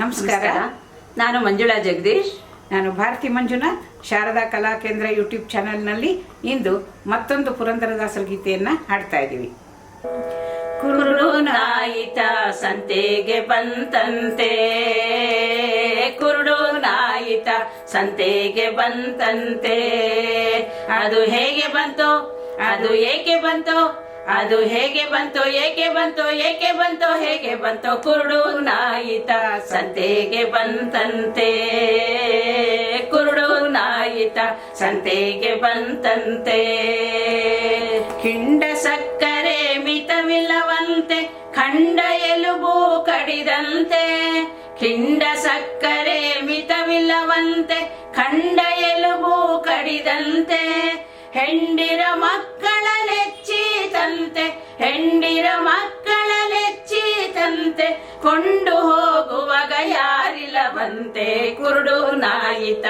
ನಮಸ್ಕಾರ. ನಾನು ಮಂಜುಳಾ ಜಗದೀಶ್. ನಾನು ಭಾರತಿ ಮಂಜುನಾಥ್. ಶಾರದಾ ಕಲಾ ಕೇಂದ್ರ ಯೂಟ್ಯೂಬ್ ಚಾನೆಲ್ನಲ್ಲಿ ಇಂದು ಮತ್ತೊಂದು ಪುರಂದರದಾಸರ ಗೀತೆಯನ್ನು ಹಾಡ್ತಾ ಇದ್ದೀವಿ. ಕುರುಡು ನಾಯಿತ ಸಂತೆಗೆ ಬಂತಂತೆ. ಕುರುಡು ನಾಯಿತ ಸಂತೆಗೆ ಬಂತಂತೆ. ಅದು ಹೇಗೆ ಬಂತು ಅದು ಏಕೆ ಬಂತು ಅದು ಹೇಗೆ ಬಂತು ಏಕೆ ಬಂತು ಏಕೆ ಬಂತು, ಹೇಗೆ ಬಂತು ಕುರುಡು ನಾಯಿತ ಸಂತೆಗೆ ಬಂತಂತೆ. ಕುರುಡು ನಾಯಿತ ಸಂತೆಗೆ ಬಂತಂತೆ. ಕಿಂಡ ಸಕ್ಕರೆ ಮಿತವಿಲ್ಲವಂತೆ, ಖಂಡ ಎಲುಬು ಕಡಿದಂತೆ. ಕಿಂಡ ಸಕ್ಕರೆ ಮಿತವಿಲ್ಲವಂತೆ, ಖಂಡ ಎಲುಬು ಕಡಿದಂತೆ. ಹೆಂಡಿರ ಮಕ್ಕಳ ನೆಚ್ಚಿತಂತೆ ಹೆಂಡಿರ ಮಕ್ಕಳ ನೆಚ್ಚಿತಂತೆ ಕೊಂಡು ಹೋಗುವಾಗ ಯಾರಿಲ್ಲವಂತೆ ಕುರುಡು ನಾಯಿತ.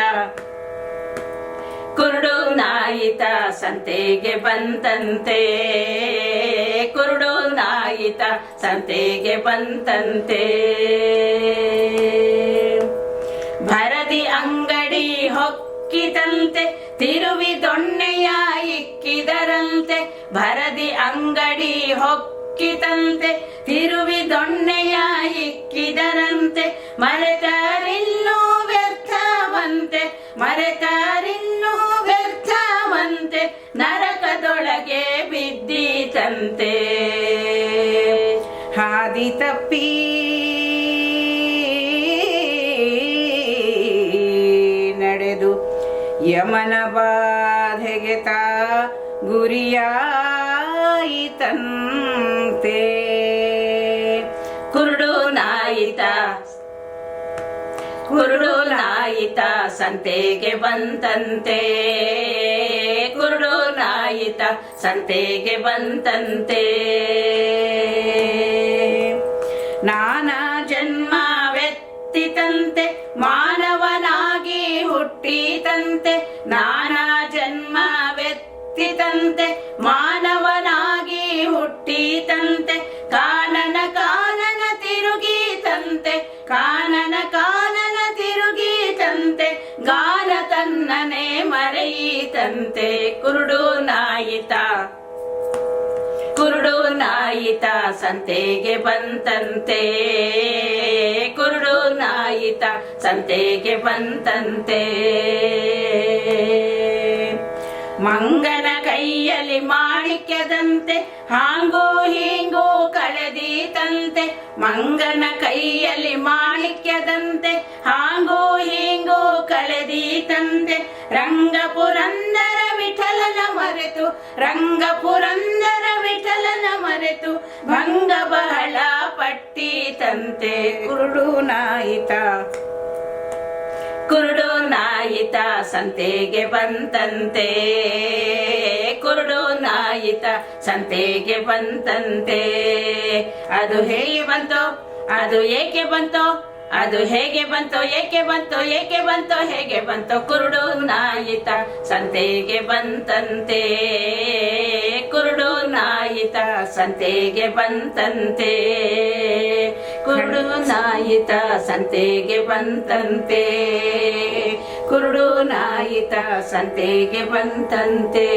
ಕುರುಡು ನಾಯಿತ ಸಂತೆಗೆ ಬಂತಂತೆ. ಕುರುಡು ನಾಯಿತ ಸಂತೆಗೆ ಬಂತಂತೆ. ಭರದಿ ಅಂಗಡಿ ಹೊಕ್ಕಿತಂತೆ, ತಿರುವಿ ದೊಣ್ಣೆಯ ಇಕ್ಕಿದರಂತೆ ಭರದಿ ಅಂಗಡಿ ಹೊಕ್ಕಿತಂತೆ ತಿರುವಿ ದೊಣ್ಣೆಯ ಇಕ್ಕಿದರಂತೆ ಮರೆತರಿನ್ನೂ ವ್ಯರ್ಥವಂತೆ ಮರೆತರಿನ್ನೂ ವ್ಯರ್ಥವಂತೆ ನರಕದೊಳಗೆ ಬಿದ್ದಿತಂತೆ. ಹಾದಿ ಯಮನ ಬಾಧೆಗೆ ತಾ ಗುರಿಯಾಯಿತಂತೆ ಕುರುಡು ನಾಯಿತ ಕುರುಡು ನಾಯಿತ ಸಂತೆಗೆ ಬಂತಂತೆ. ಕುರುಡು ನಾಯಿತ ಸಂತೆಗೆ ಬಂತಂತೆ. ಹುಟ್ಟಿತಂತೆ ನಾನಾ ಜನ್ಮವೆತ್ತಿತಂತೆ ಮಾನವನಾಗಿ ಹುಟ್ಟಿತಂತೆ, ಕಾನನ ಕಾನನ ತಿರುಗಿತಂತೆ, ಕಾನನ ಕಾನನ ತಿರುಗಿತಂತೆ, ಗಾನ ತನ್ನನೆ ಮರೆಯಿತಂತೆ, ಕುರುಡು ನಾಯಿತ. ಕುರುಡು ನಾಯಿತ ಸಂತೆಗೆ ಬಂತಂತೆ. ಕುರುಡು ನಾಯಿತ ಸಂತೆಗೆ ಬಂತಂತೆ. ಮಂಗನ ಕೈಯಲ್ಲಿ ಮಾಣಿಕ್ಯದಂತೆ, ಹಾಂಗೂ ಹೀಂಗೂ ಕಳೆದೀತಂತೆ. ಮಂಗನ ಕೈಯಲ್ಲಿ ಮಾಣಿಕ್ಯದಂತೆ, ಹಾಂಗೋ ಹೀಂಗೂ ಕಳೆದೀತಂತೆ. ರಂಗ ಪುರಂದರ ವಿಠಲನ ಮರೆತು ರಂಗ ಪುರಂದರ ವಿಠಲನ ಮರೆತು, ಭಂಗ ಬಹಳ ಪಟ್ಟೀತಂತೆ. ಕುರುಡು ನಾಯಿತ ಕುರುಡು ನಾಯಿತ ಸಂತೆಗೆ ಬಂತಂತೆ. ಕುರುಡು ನಾಯಿತ ಸಂತೆಗೆ ಬಂತಂತೆ. ಅದು ಹೇಗೆ ಬಂತು, ಅದು ಏಕೆ ಬಂತು, ಅದು ಹೇಗೆ ಬಂತು, ಏಕೆ ಬಂತು ಏಕೆ ಬಂತು, ಹೇಗೆ ಬಂತು, ಕುರುಡು ನಾಯಿತ ಸಂತೆಗೆ ಬಂತಂತೆ. ಕುರುಡು ನಾಯಿತ ಸಂತೆಗೆ ಬಂತಂತೆ. ಕುರುಡು ನಾಯಿತ ಸಂತೆಗೆ ಬಂತಂತೆ. ಕುರುಡು ನಾಯಿತ ಸಂತೆಗೆ ಬಂತಂತೆ.